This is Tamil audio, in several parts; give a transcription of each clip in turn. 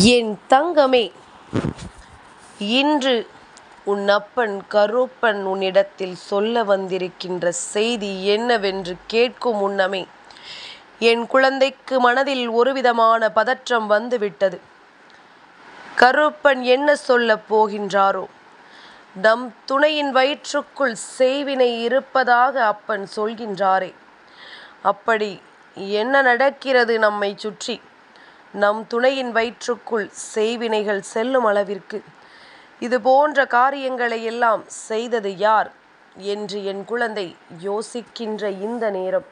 என் தங்கமே இன்று உன் அப்பன் கருப்பன் உன்னிடத்தில் சொல்ல வந்திருக்கின்ற செய்தி என்னவென்று கேட்கும் முன்னமே என் குழந்தைக்கு மனதில் ஒருவிதமான பதற்றம் வந்துவிட்டது. கருப்பன் என்ன சொல்லப் போகின்றாரோ? நம் துணையின் வயிற்றுக்குள் செய்வினை இருப்பதாக அப்பன் சொல்கின்றாரே. அப்படி என்ன நடக்கிறது நம்மை சுற்றி? நம் துணையின் வயிற்றுக்குள் செய்வினைகள் செல்லும் அளவிற்கு. இது போன்ற காரியங்களை எல்லாம் செய்தது யார்? என்று என் குழந்தை யோசிக்கின்ற இந்த நேரம்.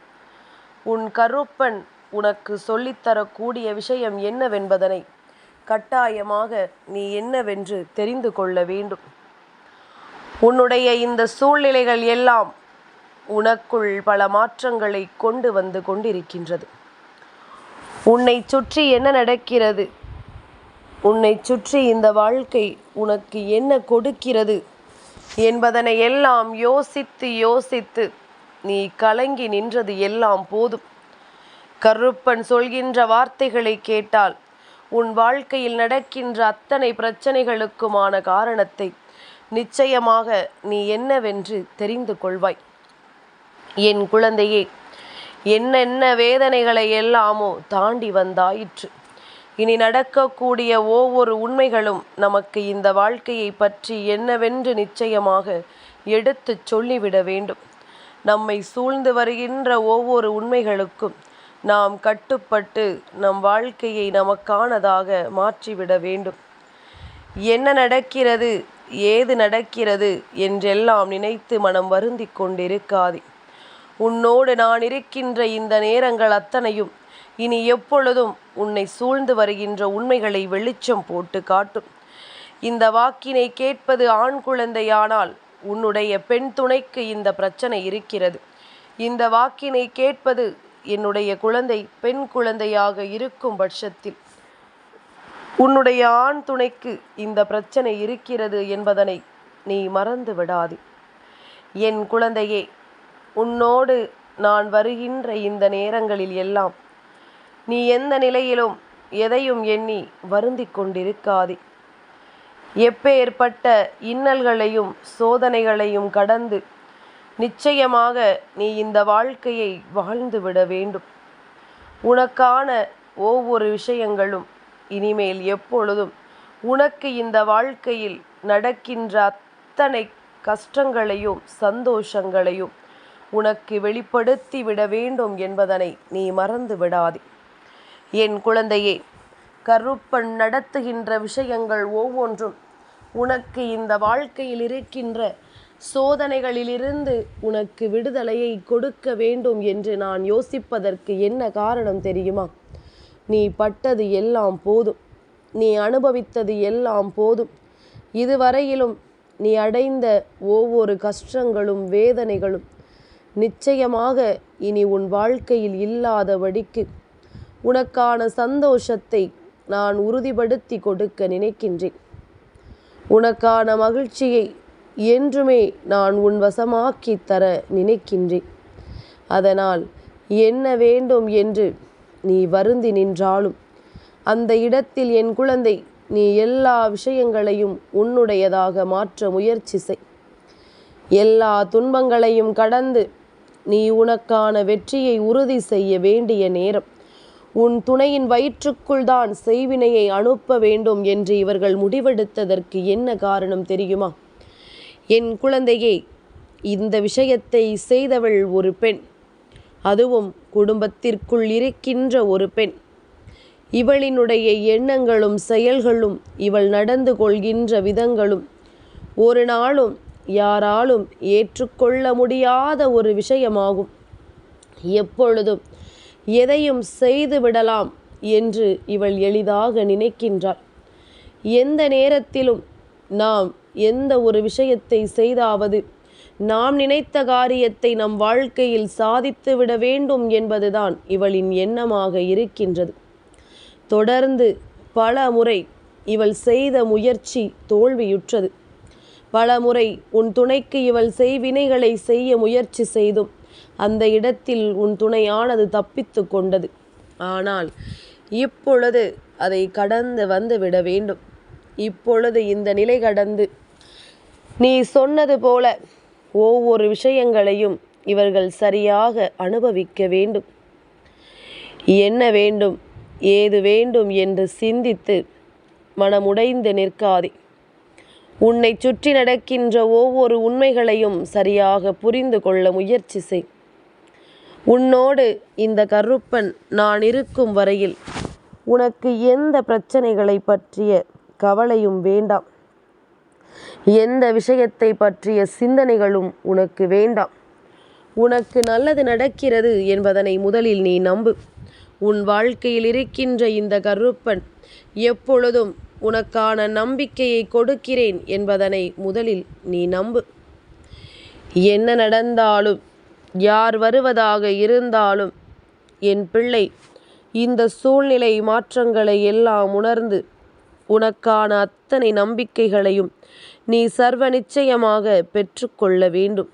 உன் கருப்பன் உனக்கு சொல்லித்தரக்கூடிய விஷயம் என்னவென்பதனை கட்டாயமாக நீ என்னவென்று தெரிந்து கொள்ள வேண்டும். உன்னுடைய இந்த சூழ்நிலைகள் எல்லாம் உனக்குள் பல மாற்றங்களை கொண்டு வந்து கொண்டிருக்கின்றது. உன்னை சுற்றி என்ன நடக்கிறது? உன்னை சுற்றி இந்த வாழ்க்கை உனக்கு என்ன கொடுக்கிறது? என்பதனை எல்லாம் யோசித்து யோசித்து நீ கலங்கி நின்றது எல்லாம் போதும். கருப்பன் சொல்கின்ற வார்த்தைகளை கேட்டால் உன் வாழ்க்கையில் நடக்கின்ற அத்தனை பிரச்சனைகளுக்குமான காரணத்தை நிச்சயமாக நீ என்னவென்று தெரிந்து கொள்வாய். என் குழந்தையே என்னென்ன வேதனைகளை எல்லாமோ தாண்டி வந்தாயிற்று. இனி நடக்கக்கூடிய ஒவ்வொரு உண்மைகளும் நமக்கு இந்த வாழ்க்கையை பற்றி என்னவென்று நிச்சயமாக எடுத்துச் சொல்லிவிட வேண்டும். நம்மை சூழ்ந்து வருகின்ற ஒவ்வொரு உண்மைகளுக்கும் நாம் கட்டுப்பட்டு நம் வாழ்க்கையை நமக்கானதாக மாற்றிவிட வேண்டும். என்ன நடக்கிறது ஏது நடக்கிறது என்றெல்லாம் நினைத்து மனம் வருந்திக் கொண்டிருக்காதே. உன்னோடு நான் இருக்கின்ற இந்த நேரங்கள் அத்தனையும் இனி எப்பொழுதும் உன்னை சூழ்ந்து வருகின்ற உண்மைகளை வெளிச்சம் போட்டு காட்டும். இந்த வாக்கினை கேட்பது ஆண் குழந்தையானால் உன்னுடைய பெண் துணைக்கு இந்த பிரச்சனை இருக்கிறது. இந்த வாக்கினை கேட்பது என்னுடைய குழந்தை பெண் குழந்தையாக இருக்கும் பட்சத்தில் உன்னுடைய ஆண் துணைக்கு இந்த பிரச்சனை இருக்கிறது என்பதனை நீ மறந்து விடாது. என் குழந்தையே உன்னோடு நான் வருகின்ற இந்த நேரங்களில் எல்லாம் நீ எந்த நிலையிலும் எதையும் எண்ணி வருந்தி கொண்டிருக்காதே. எப்பேற்பட்ட இன்னல்களையும் சோதனைகளையும் கடந்து நிச்சயமாக நீ இந்த வாழ்க்கையை வாழ்ந்து விட வேண்டும். உனக்கான ஒவ்வொரு விஷயங்களும் இனிமேல் எப்பொழுதும் உனக்கு இந்த வாழ்க்கையில் நடக்கின்ற அத்தனை கஷ்டங்களையும் சந்தோஷங்களையும் உனக்கு வெளிப்படுத்தி விட வேண்டும் என்பதனை நீ மறந்து விடாதே. என் குழந்தையே கருப்பன் நடத்துகின்ற விஷயங்கள் ஒவ்வொன்றும் உனக்கு இந்த வாழ்க்கையில் இருக்கின்ற சோதனைகளிலிருந்து உனக்கு விடுதலையை கொடுக்க வேண்டும் என்று நான் யோசிப்பதற்கு என்ன காரணம் தெரியுமா? நீ பட்டது எல்லாம் போதும். நீ அனுபவித்தது எல்லாம் போதும். இதுவரையிலும் நீ அடைந்த ஒவ்வொரு கஷ்டங்களும் வேதனைகளும் நிச்சயமாக இனி உன் வாழ்க்கையில் இல்லாதபடிக்கு உனக்கான சந்தோஷத்தை நான் உறுதிப்படுத்தி கொடுக்க நினைக்கின்றேன். உனக்கான மகிழ்ச்சியை என்றுமே நான் உன் வசமாக்கி தர நினைக்கின்றேன். அதனால் என்ன வேண்டும் என்று நீ வருந்தி நின்றாலும் அந்த இடத்தில் என் குழந்தை நீ எல்லா விஷயங்களையும் உன்னுடையதாக மாற்ற முயற்சி செய். எல்லா துன்பங்களையும் கடந்து நீ உனக்கான வெற்றியை உறுதி செய்ய வேண்டிய நேரம். உன் துணையின் வயிற்றுக்குள் தான் செய்வினையை அனுப்ப வேண்டும் என்று இவர்கள் முடிவெடுத்ததற்கு என்ன காரணம் தெரியுமா? என் குழந்தையே இந்த விஷயத்தை செய்தவள் ஒரு பெண். அதுவும் குடும்பத்திற்குள் இருக்கின்ற ஒரு பெண். இவளினுடைய எண்ணங்களும் செயல்களும் இவள் நடந்து கொள்கின்ற விதங்களும் ஒரு நாளும் யாராலும் ஏற்றுக்கொள்ள முடியாத ஒரு விஷயமாகும். எப்பொழுதும் எதையும் செய்து விடலாம் என்று இவள் எளிதாக நினைக்கின்றாள். எந்த நேரத்திலும் நாம் எந்த ஒரு விஷயத்தை செய்தாவது நாம் நினைத்த காரியத்தை நம் வாழ்க்கையில் சாதித்து விட வேண்டும் என்பதுதான் இவளின் எண்ணமாக இருக்கின்றது. தொடர்ந்து பல முறை இவள் செய்த முயற்சி தோல்வியுற்றது. பலமுறை உன் துணைக்கு இவள் செய்வினைகளை செய்ய முயற்சி செய்தும் அந்த இடத்தில் உன் துணையானது தப்பித்து கொண்டது. ஆனால் இப்பொழுது அதை கடந்து வந்து விட வேண்டும். இப்பொழுது இந்த நிலை கடந்து நீ சொன்னது போல ஒவ்வொரு விஷயங்களையும் இவர்கள் சரியாக அனுபவிக்க வேண்டும். என்ன வேண்டும் ஏது வேண்டும் என்று சிந்தித்து மனமுடைந்து நிற்காதே. உன்னை சுற்றி நடக்கின்ற ஒவ்வொரு உண்மைகளையும் சரியாக புரிந்து கொள்ள முயற்சி செய். உன்னோடு இந்த கருப்பன் நான் இருக்கும் வரையில் உனக்கு எந்த பிரச்சனைகளை பற்றிய கவலையும் வேண்டாம். எந்த விஷயத்தை பற்றிய சிந்தனைகளும் உனக்கு வேண்டாம். உனக்கு நல்லது நடக்கிறது என்பதனை முதலில் நீ நம்பு. உன் வாழ்க்கையில் இருக்கின்ற இந்த கருப்பன் எப்பொழுதும் உனக்கான நம்பிக்கையை கொடுக்கிறேன் என்பதனை முதலில் நீ நம்பு. என்ன நடந்தாலும் யார் வருவதாக இருந்தாலும் என் பிள்ளை இந்த சூழ்நிலை மாற்றங்களை எல்லாம் உணர்ந்து உனக்கான அத்தனை நம்பிக்கைகளையும் நீ சர்வ நிச்சயமாக பெற்றுக்கொள்ள வேண்டும்.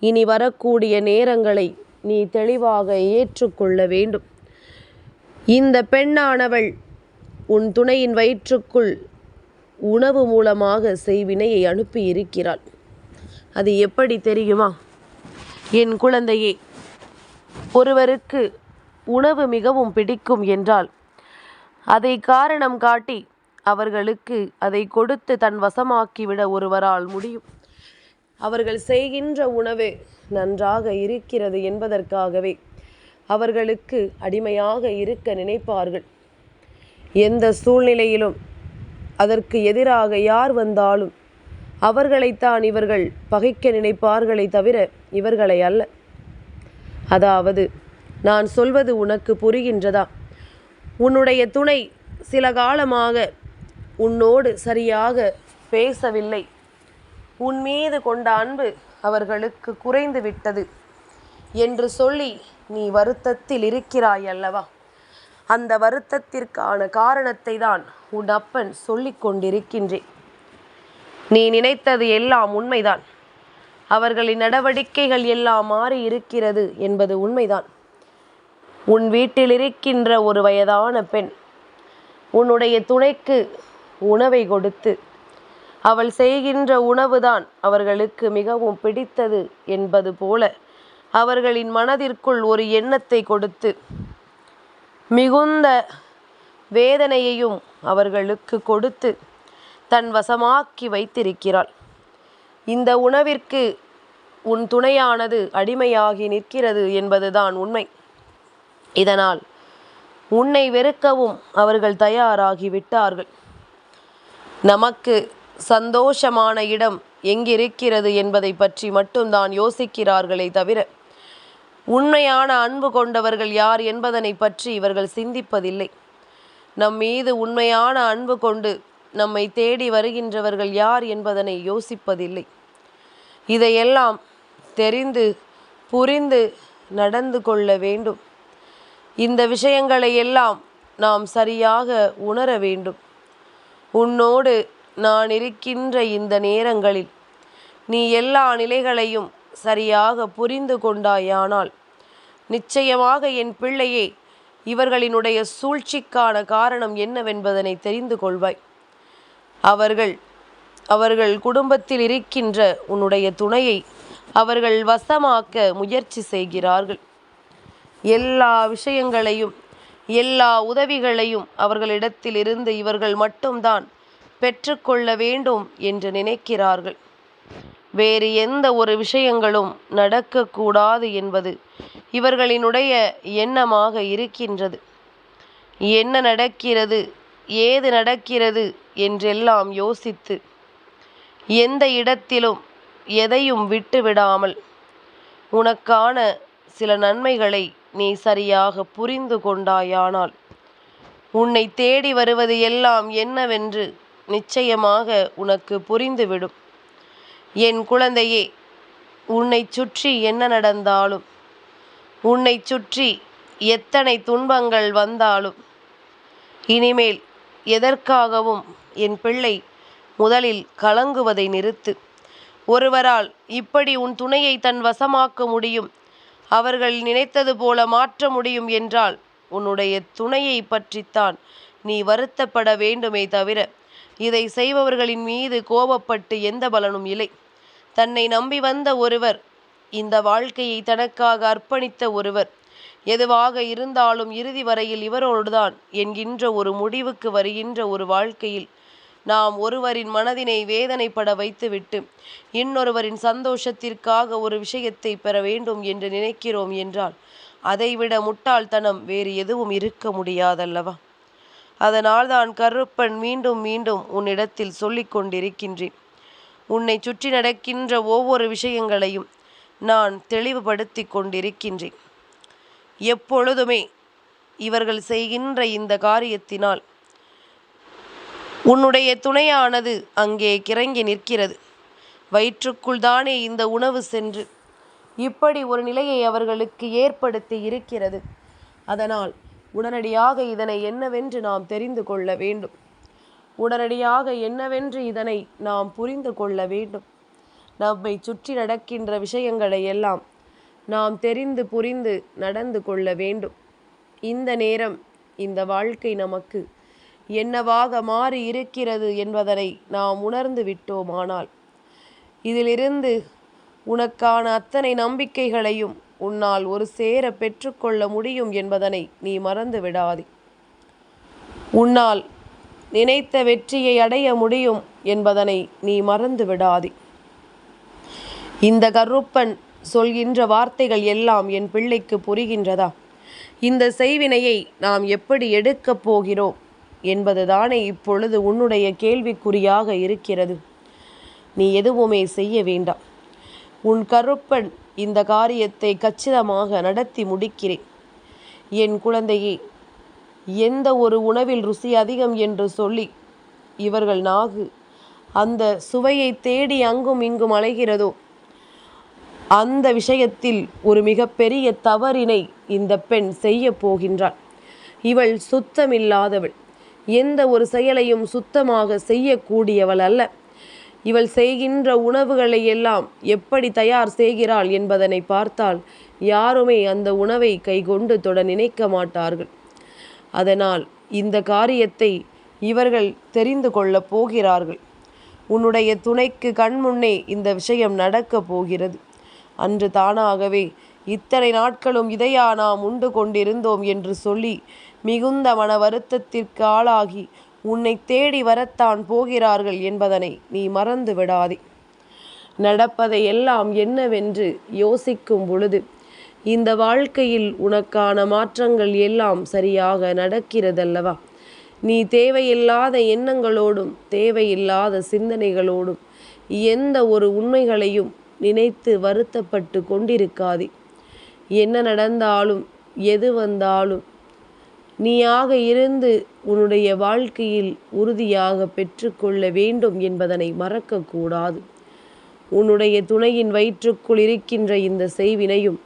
இனி வரக்கூடிய நேரங்களை நீ தெளிவாக ஏற்றுக்கொள்ள வேண்டும். இந்த பெண்ணானவள் உன் துணையின் வயிற்றுக்குள் உணவு மூலமாக செய்வினையை அனுப்பி இருக்கிறாள் அது எப்படி தெரியுமா? என் குழந்தையே ஒருவருக்கு உணவு மிகவும் பிடிக்கும் என்றால் அதை காரணம் காட்டி அவர்களுக்கு அதை கொடுத்து தன் வசமாக்கிவிட ஒருவரால் முடியும். அவர்கள் செய்கின்ற உணவு நன்றாக இருக்கிறது என்பதற்காகவே அவர்களுக்கு அடிமையாக இருக்க நினைப்பார்கள். எந்த சூழ்நிலையிலும் அதற்கு எதிராக யார் வந்தாலும் அவர்களைத்தான் இவர்கள் பகைக்க நினைப்பார்களே தவிர இவர்களை அல்ல. அதாவது நான் சொல்வது உனக்கு புரிகின்றதா? உன்னுடைய துணை சில காலமாக உன்னோடு சரியாக பேசவில்லை. உன் மீது கொண்ட அன்பு அவர்களுக்கு குறைந்து விட்டது என்று சொல்லி நீ வருத்தத்தில் இருக்கிறாய் அல்லவா? அந்த வருத்தத்திற்கான காரணத்தை தான் உன் அப்பன் சொல்லிக் கொண்டிருக்கின்றேன். நீ நினைத்தது எல்லாம் உண்மைதான். அவர்களின் நடவடிக்கைகள் எல்லாம் மாறி இருக்கிறது என்பது உண்மைதான். உன் வீட்டில் இருக்கின்ற ஒரு வயதான பெண் உன்னுடைய துணைக்கு உணவை கொடுத்து அவள் செய்கின்ற உணவுதான் அவர்களுக்கு மிகவும் பிடித்தது என்பது போல அவர்களின் மனதிற்குள் ஒரு எண்ணத்தை கொடுத்து மிகுந்த வேதனையையும் அவர்களுக்கு கொடுத்து தன் வசமாக்கி வைத்திருக்கிறாள். இந்த உணவிற்கு உன் துணையானது அடிமையாகி நிற்கிறது என்பதுதான் உண்மை. இதனால் உன்னை வெறுக்கவும் அவர்கள் தயாராகி விட்டார்கள். நமக்கு சந்தோஷமான இடம் எங்கிருக்கிறது என்பதை பற்றி மட்டும்தான் யோசிக்கிறார்களே தவிர உண்மையான அன்பு கொண்டவர்கள் யார் என்பதனை பற்றி இவர்கள் சிந்திப்பதில்லை. நம் மீது உண்மையான அன்பு கொண்டு நம்மை தேடி வருகின்றவர்கள் யார் என்பதனை யோசிப்பதில்லை. இதையெல்லாம் தெரிந்து புரிந்து நடந்து கொள்ள வேண்டும். இந்த விஷயங்களை எல்லாம் நாம் சரியாக உணர வேண்டும். உன்னோடு நான் இருக்கின்ற இந்த நேரங்களில் நீ எல்லா நிலைகளையும் சரியாக புரிந்து கொண்டாயானால் நிச்சயமாக என் பிள்ளையே இவர்களினுடைய சூழ்ச்சிக்கான காரணம் என்னவென்பதனை தெரிந்து கொள்வாய். அவர்கள் அவர்கள் குடும்பத்தில் இருக்கின்ற உன்னுடைய துணையை அவர்கள் வசமாக்க முயற்சி செய்கிறார்கள். எல்லா விஷயங்களையும் எல்லா உதவிகளையும் அவர்களிடத்திலிருந்து இவர்கள் மட்டும்தான் பெற்றுக்கொள்ள வேண்டும் என்று நினைக்கிறார்கள். வேறு எந்த ஒரு விஷயங்களும் நடக்கக்கூடாது என்பது இவர்களினுடைய எண்ணமாக இருக்கின்றது. என்ன நடக்கிறது? ஏது நடக்கிறது? என்றெல்லாம் யோசித்து எந்த இடத்திலும் எதையும் விட்டுவிடாமல் உனக்கான சில நன்மைகளை நீ சரியாக புரிந்து கொண்டாயானால் உன்னை தேடி வருவது எல்லாம் என்னவென்று நிச்சயமாக உனக்கு புரிந்துவிடும். என் குழந்தையே உன்னை சுற்றி என்ன நடந்தாலும் உன்னை சுற்றி எத்தனை துன்பங்கள் வந்தாலும் இனிமேல் எதற்காகவும் என் பிள்ளை முதலில் கலங்குவதை நிறுத்து. ஒருவரால் இப்படி உன் துணையை தன் வசமாக்க முடியும் அவர்கள் நினைத்தது போல மாற்ற முடியும் என்றால் உன்னுடைய துணையை பற்றித்தான் நீ வருத்தப்பட வேண்டுமே தவிர இதை செய்பவர்களின் மீது கோபப்பட்டு எந்த பலனும் இல்லை. தன்னை நம்பி வந்த ஒருவர் இந்த வாழ்க்கையை தனக்காக அர்ப்பணித்த ஒருவர். எதுவாக இருந்தாலும் இறுதி வரையில் இவரோடுதான் என்கின்ற ஒரு முடிவுக்கு வருகின்ற ஒரு வாழ்க்கையில் நாம் ஒருவரின் மனதினை வேதனைப்பட வைத்துவிட்டு இன்னொருவரின் சந்தோஷத்திற்காக ஒரு விஷயத்தை பெற வேண்டும் என்று நினைக்கிறோம் என்றால் அதைவிட முட்டாள்தனம் வேறு எதுவும் இருக்க முடியாதல்லவா? அதனால் தான் கருப்பன் மீண்டும் மீண்டும் உன்னிடத்தில் சொல்லிக் கொண்டிருக்கின்றேன் உன்னை சுற்றி நடக்கின்ற ஒவ்வொரு விஷயங்களையும் நான் தெளிவுபடுத்தி கொண்டிருக்கின்றேன். எப்பொழுதுமே இவர்கள் செய்கின்ற இந்த காரியத்தினால் உன்னுடைய துணையானது அங்கே கிறங்கி நிற்கிறது. வயிற்றுக்குள் தானே இந்த உணவு சென்று இப்படி ஒரு நிலையை அவர்களுக்கு ஏற்படுத்தி இருக்கிறது. அதனால் உடனடியாக இதனை என்னவென்று நாம் தெரிந்து கொள்ள வேண்டும். உடனடியாக என்னவென்று இதனை நாம் புரிந்து கொள்ள வேண்டும். நம்மை சுற்றி நடக்கின்ற விஷயங்களை எல்லாம் நாம் தெரிந்து புரிந்து நடந்து கொள்ள வேண்டும். இந்த நேரம் இந்த வாழ்க்கை நமக்கு என்னவாக மாறி இருக்கிறது என்பதனை நாம் உணர்ந்து விட்டோமானால் இதிலிருந்து உனக்கான அத்தனை நம்பிக்கைகளையும் உன்னால் ஒரு சேர பெற்றுக்கொள்ள முடியும் என்பதனை நீ மறந்து விடாதே. உன்னால் நினைத்த வெற்றியை அடைய முடியும் என்பதனை நீ மறந்து விடாதே. இந்த கருப்பன் சொல்கின்ற வார்த்தைகள் எல்லாம் என் பிள்ளைக்கு புரிகின்றதா? இந்த செய்வினையை நாம் எப்படி எடுக்கப் போகிறோம் என்பதுதானே இப்பொழுது உன்னுடைய கேள்விக்குறியாக இருக்கிறது. நீ எதுவுமே செய்ய வேண்டாம். உன் கருப்பன் இந்த காரியத்தை கச்சிதமாக நடத்தி முடிக்கிறேன். என் குழந்தையே எந்த ஒரு உணவில் ருசி அதிகம் என்று சொல்லி இவர்கள் நாகு அந்த சுவையை தேடி அங்கும் இங்கும் அலைகிறதோ? அந்த விஷயத்தில் ஒரு மிகப்பெரிய தவறினை இந்த பெண் செய்ய போகின்றாள். இவள் சுத்தமில்லாதவள். எந்த ஒரு செயலையும் சுத்தமாக செய்யக்கூடியவள் அல்ல. இவள் செய்கின்ற உணவுகளை எல்லாம் எப்படி தயார் செய்கிறாள் என்பதனை பார்த்தால் யாருமே அந்த உணவை கைகொண்டு தொட நினைக்க மாட்டார்கள். அதனால் இந்த காரியத்தை இவர்கள் தெரிந்து கொள்ளப் போகிறார்கள். உன்னுடைய துணைக்கு கண்முன்னே இந்த விஷயம் நடக்கப் போகிறது. அன்று தானாகவே இத்தனை நாட்களும் இதையா நாம் உண்டு கொண்டிருந்தோம் என்று சொல்லி மிகுந்த மன வருத்தத்திற்கு ஆளாகி உன்னை தேடி வரத்தான் போகிறார்கள் என்பதனை நீ மறந்து விடாதே. நடப்பதை எல்லாம் என்னவென்று யோசிக்கும் பொழுது இந்த வாழ்க்கையில் உனக்கான மாற்றங்கள் எல்லாம் சரியாக நடக்கிறதல்லவா? நீ தேவையில்லாத எண்ணங்களோடும் தேவையில்லாத சிந்தனைகளோடும் எந்த ஒரு உண்மைகளையும் நினைத்து வருத்தப்பட்டு கொண்டிருக்காதே. என்ன நடந்தாலும் எது வந்தாலும் நீயாக இருந்து உன்னுடைய வாழ்க்கையில் உறுதியாக பெற்றுக்கொள்ள வேண்டும் என்பதனை மறக்கக்கூடாது உன்னுடைய துணையின் வயிற்றுக்குள் இருக்கின்ற இந்த செய்வினையும்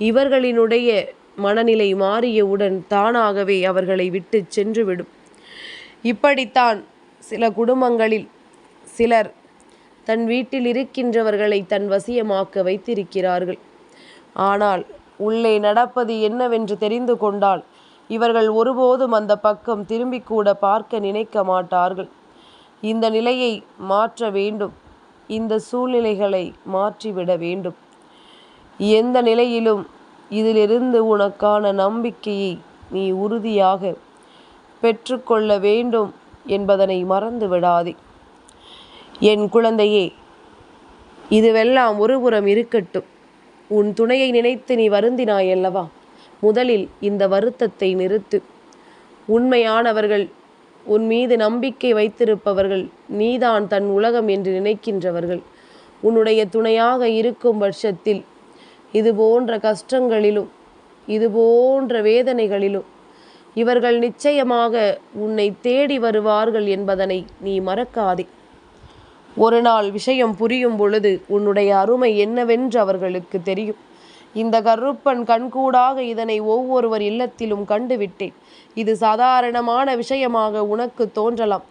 இவர்களினுடைய மனநிலை மாறியவுடன் தானாகவே அவர்களை விட்டு சென்றுவிடும். இப்படித்தான் சில குடும்பங்களில் சிலர் தன் வீட்டில் இருக்கின்றவர்களை தன் வசியமாக்க வைத்திருக்கிறார்கள். ஆனால் உள்ளே நடப்பது என்னவென்று தெரிந்து கொண்டால் இவர்கள் ஒருபோதும் அந்த பக்கம் திரும்பி கூட பார்க்க நினைக்க மாட்டார்கள். இந்த நிலையை மாற்ற வேண்டும். இந்த சூழ்நிலைகளை மாற்றிவிட வேண்டும். எந்த நிலையிலும் இதிலிருந்து உனக்கான நம்பிக்கையை நீ உறுதியாக பெற்றுக்கொள்ள வேண்டும் என்பதனை மறந்து விடாதே என் குழந்தையே இதுவெல்லாம் ஒருபுறம் இருக்கட்டும். உன் துணையை நினைத்து நீ வருந்தினாய் அல்லவா முதலில் இந்த வருத்தத்தை நிறுத்து. உண்மையானவர்கள் உன் மீது நம்பிக்கை வைத்திருப்பவர்கள் நீதான் தன் உலகம் என்று நினைக்கின்றவர்கள். உன்னுடைய துணையாக இருக்கும் பட்சத்தில் இது போன்ற கஷ்டங்களிலும் இது போன்ற வேதனைகளிலும் இவர்கள் நிச்சயமாக உன்னை தேடி வருவார்கள் என்பதனை நீ மறக்காதே. ஒரு நாள் விஷயம் புரியும் பொழுது உன்னுடைய அருமை என்னவென்று அவர்களுக்கு தெரியும். இந்த கருப்பன் கண்கூடாக இதனை ஒவ்வொருவர் இல்லத்திலும் கண்டுவிட்டேன். இது சாதாரணமான விஷயமாக உனக்கு தோன்றலாம்.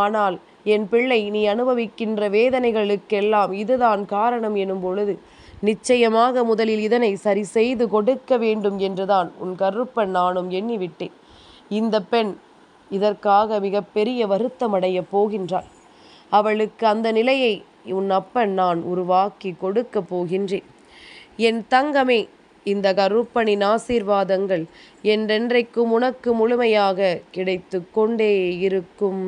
ஆனால் என் பிள்ளை நீ அனுபவிக்கின்ற வேதனைகளுக்கெல்லாம் இதுதான் காரணம் எனும் பொழுது நிச்சயமாக முதலில் இதனை சரி செய்து கொடுக்க வேண்டும் என்றுதான் உன் கருப்பன் நானும் எண்ணிவிட்டேன். இந்த பெண் இதற்காக மிகப்பெரிய வருத்தமடைய போகின்றாள். அவளுக்கு அந்த நிலையை உன் அப்பன் நான் உருவாக்கி கொடுக்கப் போகின்றேன். என் தங்கமே இந்த கருப்பனின் ஆசீர்வாதங்கள் என்றென்றைக்கும் உனக்கு முழுமையாக கிடைத்து கொண்டே இருக்கும்.